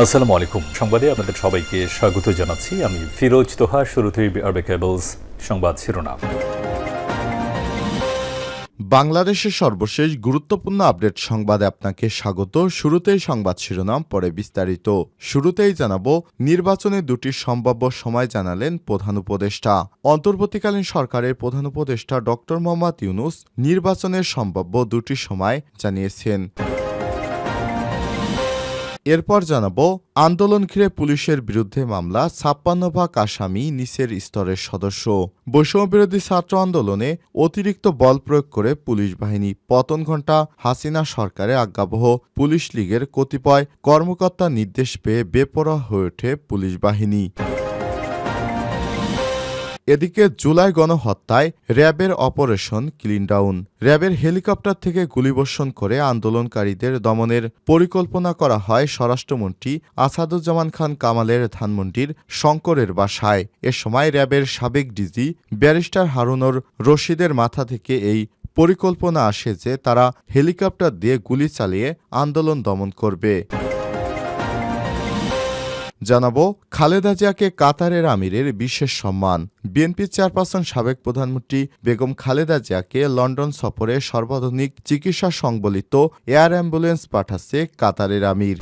আসসালামু আলাইকুম। সংবাদে আপনাদের সবাইকে স্বাগত জানাচ্ছি। আমি ফিরোজ তোহা, শুরুতেই আরবে কেবলস সংবাদ শিরোনাম। বাংলাদেশের সর্বশেষ গুরুত্বপূর্ণ আপডেট সংবাদে আপনাকে স্বাগত। শুরুতেই সংবাদ শিরোনাম, পরে বিস্তারিত। শুরুতেই জানাব, নির্বাচনে দুটি সম্ভাব্য সময় জানালেন প্রধান উপদেষ্টা। অন্তর্বর্তীকালীন সরকারের প্রধান উপদেষ্টা ড মোহাম্মদ ইউনুস নির্বাচনের সম্ভাব্য দুটি সময় জানিয়েছেন। এরপর জানাব, আন্দোলন ঘিরে পুলিশের বিরুদ্ধে মামলা ছাপ্পান্ন ভাগ আসামি নিচের স্তরের সদস্য। বৈষম্যবিরোধী ছাত্র আন্দোলনে অতিরিক্ত বল প্রয়োগ করে পুলিশ বাহিনী পতন ঘণ্টা হাসিনা সরকারে আজ্ঞাবহ পুলিশ লীগের কতিপয় কর্মকর্তা নির্দেশ পেয়ে বেপরোয়া হয়ে ওঠে পুলিশ বাহিনী। এদিকে জুলাই গণহত্যায় র্যাবের অপারেশন ক্লিন ডাউন। র্যাবের হেলিকপ্টার থেকে গুলিবর্ষণ করে আন্দোলনকারীদের দমনের পরিকল্পনা করা হয় স্বরাষ্ট্রমন্ত্রী আসাদুজ্জামান খান কামালের ধানমন্ডির শঙ্করের বাসায়। এ সময় র্যাবের সাবেক ডিজি ব্যারিস্টার হারুনর রশিদের মাথা থেকে এই পরিকল্পনা আসে যে তারা হেলিকপ্টার দিয়ে গুলি চালিয়ে আন্দোলন দমন করবে। জানাব খালেদা জিয়াকে কাতারের আমিরের বিশেষ সম্মান। বিএনপির চেয়ারপারসন সাবেক প্রধানমন্ত্রী বেগম খালেদা জিয়াকে লন্ডন সফরে সর্বাধুনিক চিকিৎসা সংবলিত এয়ার অ্যাম্বুলেন্স পাঠাচ্ছে কাতারের আমির।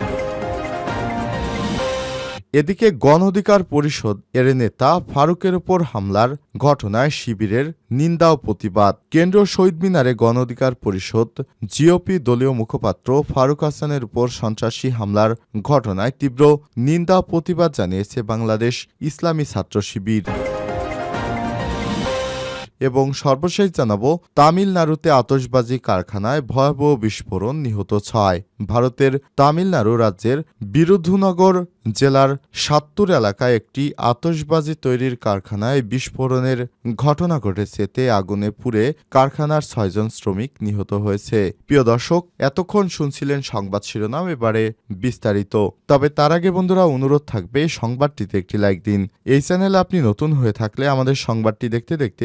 এদিকে গণ অধিকার পরিষদ এর নেতা ফারুকের ওপর হামলার ঘটনায় শিবিরের নিন্দা ও প্রতিবাদ। কেন্দ্রীয় শহীদ মিনারে গণ অধিকার পরিষদ জিওপি দলীয় মুখপাত্র ফারুক হাসানের উপর সন্ত্রাসী হামলার ঘটনায় তীব্র নিন্দা প্রতিবাদ জানিয়েছে বাংলাদেশ ইসলামী ছাত্র শিবির। এবং সর্বশেষ জানাব, তামিলনাড়ুতে আতসবাজি কারখানায় ভয়াবহ বিস্ফোরণ নিহত ছয়। ভারতের তামিলনাড়ু রাজ্যের বিরুধুনগর জেলার সাত্তুর এলাকায় একটি আতসবাজি তৈরির কারখানায় বিস্ফোরণের ঘটনা ঘটেছে। তে আগুনে পুড়ে কারখানার ছয়জন শ্রমিক নিহত হয়েছে। প্রিয় দর্শক, এতক্ষণ শুনছিলেন সংবাদ শিরোনাম, এবারে বিস্তারিত। তবে তার আগে বন্ধুরা, অনুরোধ থাকবে, সংবাদটিতে একটি লাইক দিন। এই চ্যানেলে আপনি নতুন হয়ে থাকলে আমাদের সংবাদটি দেখতে দেখতে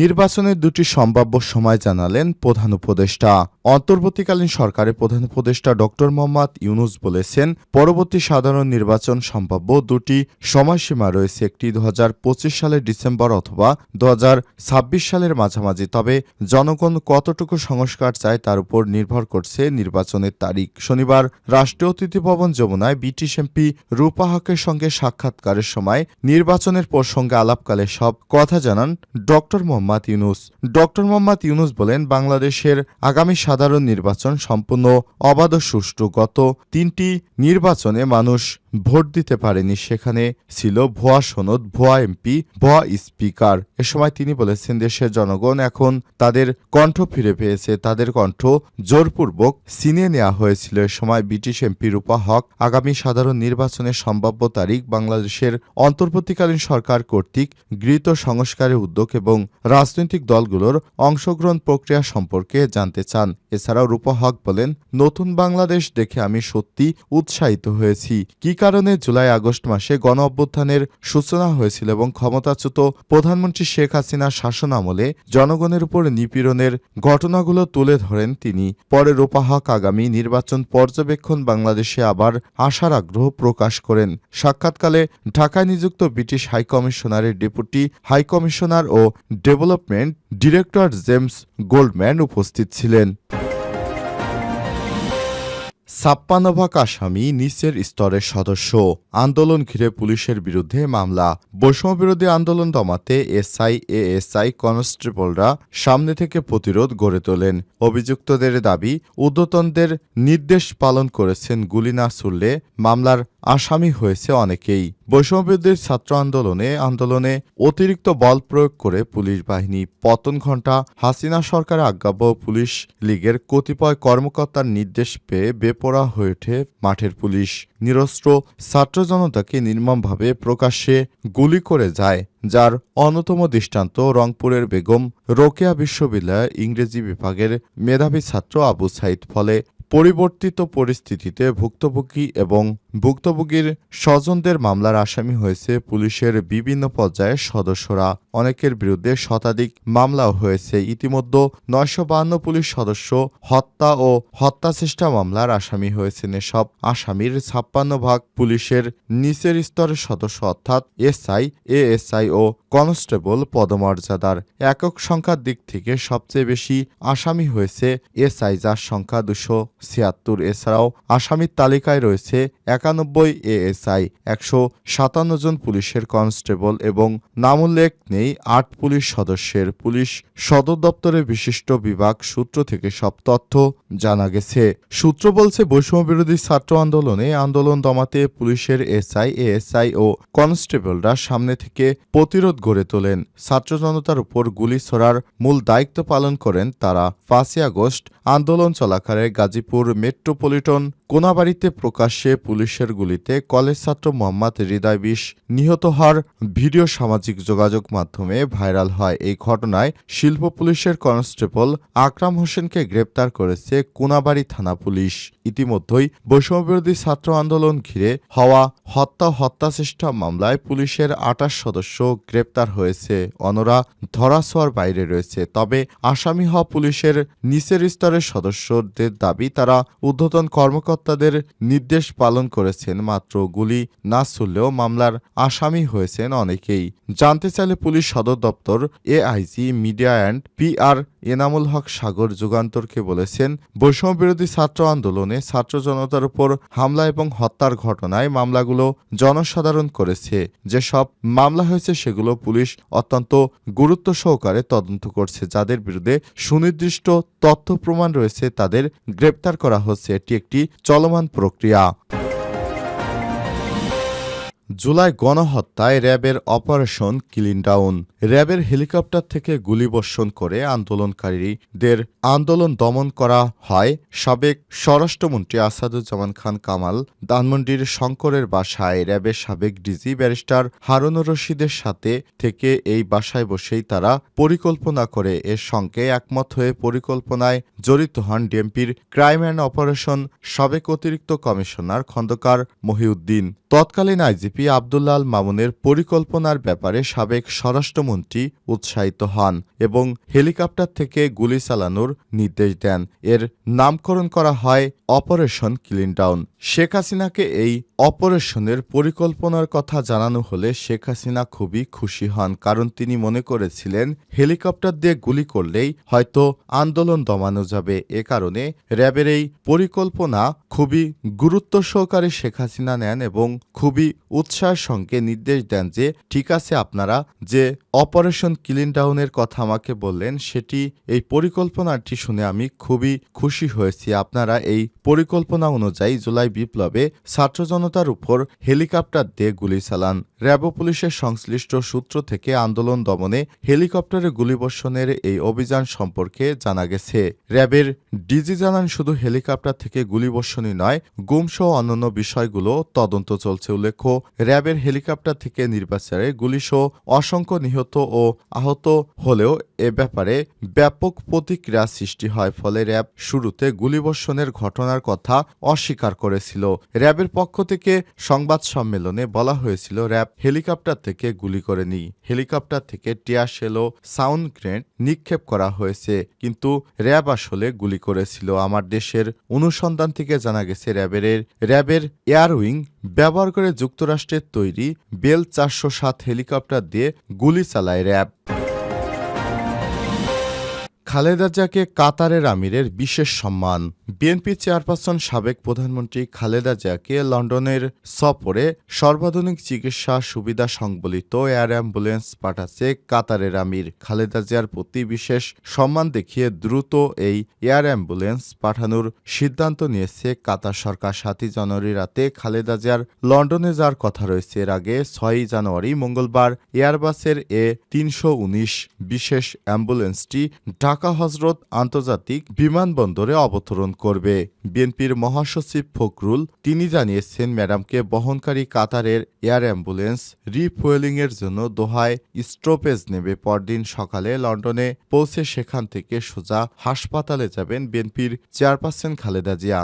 নির্বাচনের দুটি সম্ভাব্য সময় জানালেন প্রধান উপদেষ্টা। অন্তর্বর্তীকালীন সরকারের প্রধান উপদেষ্টা ড মোহাম্মদ ইউনুস বলেছেন, পরবর্তী সাধারণ নির্বাচন সম্ভাব্য দুটি সময়সীমা রয়েছে, একটি দু হাজার পঁচিশ সালের ডিসেম্বর অথবা দু হাজার ছাব্বিশ সালের মাঝামাঝি। তবে জনগণ কতটুকু সংস্কার চায় তার উপর নির্ভর করছে নির্বাচনের তারিখ। শনিবার রাষ্ট্রীয় অতিথি ভবন যমুনায় ব্রিটিশ এমপি রূপা হকের সঙ্গে সাক্ষাৎকারের সময় নির্বাচনের প্রসঙ্গে আলাপকালে সব কথা জানান ডক্টর মোহাম্মদ ইউনুস। ডক্টর মোহাম্মদ ইউনুস বলেন, বাংলাদেশের আগামী সাধারণ নির্বাচন সম্পূর্ণ অবাধ সুষ্ঠু। গত তিনটি নির্বাচনে মানুষ ভোট দিতে পারেনি। সেখানে ছিল ভুয়া সনদ, ভুয়া এমপি, ভুয়া স্পিকার। এ সময় তিনি বলেছেন, দেশের জনগণ এখন তাদের কণ্ঠ ফিরে পেয়েছে। তাদের কণ্ঠ জোরপূর্বক ছিনিয়ে নেওয়া হয়েছিল। এ সময় ব্রিটিশ এমপি রূপা হক আগামী সাধারণ নির্বাচনের সম্ভাব্য তারিখ বাংলাদেশের অন্তর্বর্তীকালীন সরকার কর্তৃক গৃহীত সংস্কারের উদ্যোগ এবং রাজনৈতিক দলগুলোর অংশগ্রহণ প্রক্রিয়া সম্পর্কে জানতে চান। এছাড়াও রূপা হক বলেন, নতুন বাংলাদেশ দেখে আমি সত্যি উৎসাহিত হয়েছি। কি কারণে জুলাই, আগস্ট মাসে গণ অভ্যুত্থানের সূচনা হয়েছিল এবং ক্ষমতাচ্যুত প্রধানমন্ত্রী শেখ হাসিনার শাসন আমলে জনগণের উপর নিপীড়নের ঘটনাগুলো তুলে ধরেন তিনি। পরে রূপা হক আগামী নির্বাচন পর্যবেক্ষণ বাংলাদেশে আবার আসার আগ্রহ প্রকাশ করেন। সাক্ষাৎকালে ঢাকায় নিযুক্ত ব্রিটিশ হাইকমিশনারের ডেপুটি হাইকমিশনার ও ডেভেলপমেন্ট ডিরেক্টর জেমস গোল্ডম্যান উপস্থিত ছিলেন। ছাপ্পান্ন ভাগ আসামি নিচের স্তরের সদস্য। আন্দোলন ঘিরে পুলিশের বিরুদ্ধে মামলা। বৈষম্যবিরোধী আন্দোলন দমাতে এসআই, এএসআই কনস্টেবলরা সামনে থেকে প্রতিরোধ গড়ে তোলেন। অভিযুক্তদের দাবি, উদ্যতনদের নির্দেশ পালন করেছেন গুলি না ছুড়লে মামলার আসামি হয়েছে অনেকেই। বৈষম্যবিরোধী ছাত্র আন্দোলনে আন্দোলনে অতিরিক্ত বল প্রয়োগ করে পুলিশ বাহিনী পতন ঘণ্টা হাসিনা সরকারের আজ্ঞাবহ পুলিশ লীগের কতিপয় কর্মকর্তার নির্দেশ পেয়ে পোড়া হয়ে ওঠে মাঠের পুলিশ। নিরস্ত্র ছাত্র জনতাকে নির্মমভাবে প্রকাশ্যে গুলি করে যায়, যার অন্যতম দৃষ্টান্ত রংপুরের বেগম রোকেয়া বিশ্ববিদ্যালয়ের ইংরেজি বিভাগের মেধাবী ছাত্র আবু সাইদ। ফলে পরিবর্তিত পরিস্থিতিতে ভুক্তভোগী এবং ভুক্তভোগীর স্বজনদের মামলার আসামি হয়েছে পুলিশের বিভিন্ন পর্যায়ের সদস্যরা। অনেকের বিরুদ্ধে শতাধিক মামলাও হয়েছে। ইতিমধ্যে নয়শো বাহান্ন পুলিশ সদস্য হত্যা ও হত্যা চেষ্টা মামলার আসামি হয়েছেন এসব আসামির ছাপ্পান্ন ভাগ পুলিশের নিচের স্তরের সদস্য অর্থাৎ এসআই, এএসআই ও কনস্টেবল পদমর্যাদার। একক সংখ্যার দিক থেকে সবচেয়ে বেশি আসামি হয়েছে এসআই, যার সংখ্যা দুশো ছিয়াত্তর। এছাড়াও আসামির তালিকায় রয়েছে একানব্বই এএসআই, একশো সাতান্ন জন পুলিশের কনস্টেবল এবং নামোল্লেখ নেই, আট পুলিশ সদস্যের পুলিশ সদর দপ্তরের বিশিষ্ট বিভাগ সূত্র থেকে সব তথ্য জানা গেছে। সূত্র বলছে বৈষম্য বিরোধী ছাত্র আন্দোলনে আন্দোলন দমাতে পুলিশের এসআই, এএসআই ও কনস্টেবলরা সামনে থেকে প্রতিরোধ গড়ে তোলেন। ছাত্র জনতার উপর গুলি ছোড়ার মূল দায়িত্ব পালন করেন তারা। পাঁচই আগস্ট আন্দোলন চলাকালে গাজীপুর মেট্রোপলিটন কোনাবাড়িতে প্রকাশ্যে পুলিশের গুলিতে কলেজ ছাত্র মোহাম্মদ হৃদয় বিশ নিহত হওয়ার ভিডিও সামাজিক যোগাযোগ মাধ্যমে ভাইরাল হয়। এই ঘটনায় শিল্প পুলিশের কনস্টেবল আকরাম হোসেনকে গ্রেপ্তার করেছে কোনাবাড়ি থানা পুলিশ। ইতিমধ্যেই বৈষম্যবিরোধী ছাত্র আন্দোলন ঘিরে হওয়া হত্যা হত্যাচেষ্টা মামলায় পুলিশের আটাশ সদস্য গ্রেপ্তার হয়েছে। অনরা ধরাছোঁয়ার বাইরে রয়েছে। তবে আসামি হওয়া পুলিশের নিচের স্তরের সদস্যদের দাবি, তারা ঊর্ধ্বতন কর্মকর্তাদের নির্দেশ পালন করেছেন, মাত্র গুলি না ছুড়লেও মামলার আসামি হয়েছেন অনেকেই। জানতে চাইলে পুলিশ সদর দপ্তর AIG media and PR Enamul Haque Sagar যুগান্তরকে বলেছেন বৈষম্য বিরোধী ছাত্র আন্দোলনে ছাত্র জনতার উপর হামলা এবং হত্যার ঘটনায় মামলাগুলো জনসাধারণ করেছে। যেসব মামলা হয়েছে সেগুলো পুলিশ অত্যন্ত গুরুত্ব সহকারে তদন্ত করছে। যাদের বিরুদ্ধে সুনির্দিষ্ট তথ্য প্রমাণ রয়েছে, তাদের গ্রেপ্তার করা হচ্ছে। এটি একটি চলমান প্রক্রিয়া। জুলাই গণহত্যায় র্যাবের অপারেশন ক্লিন ডাউন। র্যাবের হেলিকপ্টার থেকে গুলিবর্ষণ করে আন্দোলনকারীদের আন্দোলন দমন করা হয় সাবেক স্বরাষ্ট্রমন্ত্রী আসাদুজ্জামান খান কামাল। ধানমন্ডির শঙ্করের বাসায় র্যাবের সাবেক ডিজি ব্যারিস্টার হারুনুর রশিদের সাথে থেকে এই বাসায় বসেই তারা পরিকল্পনা করে। এর সঙ্গে একমত হয়ে পরিকল্পনায় জড়িত হন ডিএমপির ক্রাইম অ্যান্ড অপারেশন সাবেক অতিরিক্ত কমিশনার খন্দকার মহিউদ্দিন। তৎকালীন আইজিপি আবদুল্লাল মামুনের পরিকল্পনার ব্যাপারে সাবেক স্বরাষ্ট্রমন্ত্রী উৎসাহিত হন এবং হেলিকপ্টার থেকে গুলি চালানোর নির্দেশ দেন। এর নামকরণ করা হয় অপারেশন ক্লিন ডাউন শেখ হাসিনাকে এই অপারেশনের পরিকল্পনার কথা জানানো হলে শেখ হাসিনা খুবই খুশি হন, কারণ তিনি মনে করেছিলেন হেলিকপ্টার দিয়ে গুলি করলেই হয়তো আন্দোলন দমানো যাবে। এ কারণে র্যাবের এই পরিকল্পনা খুবই গুরুত্ব সহকারে শেখ হাসিনা নেন এবং খুবই উৎসাহের সঙ্গে নির্দেশ দেন যে, ঠিক আছে আপনারা যে অপারেশন ক্লিন ডাউনের কথা আমাকে বললেন, সেটি এই পরিকল্পনাটি শুনে আমি খুবই খুশি হয়েছি। আপনারা এই পরিকল্পনা অনুযায়ী জুলাই বিপ্লবে ছাত্র জনতার উপর হেলিকপ্টার দিয়ে গুলি চালান। র্যাব পুলিশের সংশ্লিষ্ট সূত্র থেকে আন্দোলন দমনে হেলিকপ্টারে গুলিবর্ষণের এই অভিযান সম্পর্কে জানা গেছে। র্যাবের ডিজি জানান, শুধু হেলিকপ্টার থেকে গুলিবর্ষণই নয় গুমসহ অন্যান্য বিষয়গুলো তদন্ত চলছে উল্লেখ্য। র্যাবের হেলিকপ্টার থেকে নির্বাচনে গুলিসহ অসংখ্য নিহত ও আহত হলেও এ ব্যাপারে ব্যাপক প্রতিক্রিয়া সৃষ্টি হয়, ফলে র্যাব শুরুতে গুলিবর্ষণের ঘটনার কথা অস্বীকার করেছিল। র্যাবের পক্ষ থেকে সংবাদ সম্মেলনে বলা হয়েছিল, র্যাব হেলিকপ্টার থেকে গুলি করেনি হেলিকপ্টার থেকে টিয়া সেলো ও সাউন্ড গ্রেনেড নিক্ষেপ করা হয়েছে। কিন্তু র্যাব আসলে গুলি করেছিল। আমার দেশের অনুসন্ধান থেকে জানা গেছে, র্যাবের র্যাবের এয়ারউইং ব্যবহার করে যুক্তরাষ্ট্রের তৈরি বেল চারশো সাত হেলিকপ্টার দিয়ে গুলি চালায় র্যাব। খালেদা জিয়াকে কাতারের আমিরের বিশেষ সম্মান। বিএনপি চেয়ারপারসন সাবেক প্রধানমন্ত্রী খালেদা জিয়াকে লন্ডনের সফরে সর্বাধুনিক চিকিৎসা সুবিধা সংবলিত এয়ার অ্যাম্বুলেন্স পাঠাচ্ছে কাতারের আমির। খালেদা জিয়ার প্রতি বিশেষ সম্মান দেখিয়ে দ্রুত এই এয়ার অ্যাম্বুলেন্স পাঠানোর সিদ্ধান্ত নিয়েছে কাতার সরকার। সাতই জানুয়ারি রাতে খালেদা জিয়ার লন্ডনে যাওয়ার কথা রয়েছে। এর আগে ছয়ই জানুয়ারি মঙ্গলবার এয়ারবাসের এ তিনশো বিশেষ অ্যাম্বুলেন্সটি ঢাকা ঢাকা হজরত আন্তর্জাতিক বিমানবন্দরে অবতরণ করবে। বিএনপির মহাসচিব ফখরুল তিনি জানিয়েছেন, ম্যাডামকে বহনকারী কাতারের এয়ার অ্যাম্বুলেন্স রিফুয়েলিংয়ের জন্য দোহায় স্ট্রোপেজ নেবে। পরদিন সকালে লন্ডনে পৌঁছে সেখান থেকে সোজা হাসপাতালে যাবেন বিএনপির চেয়ারপারসন খালেদা জিয়া।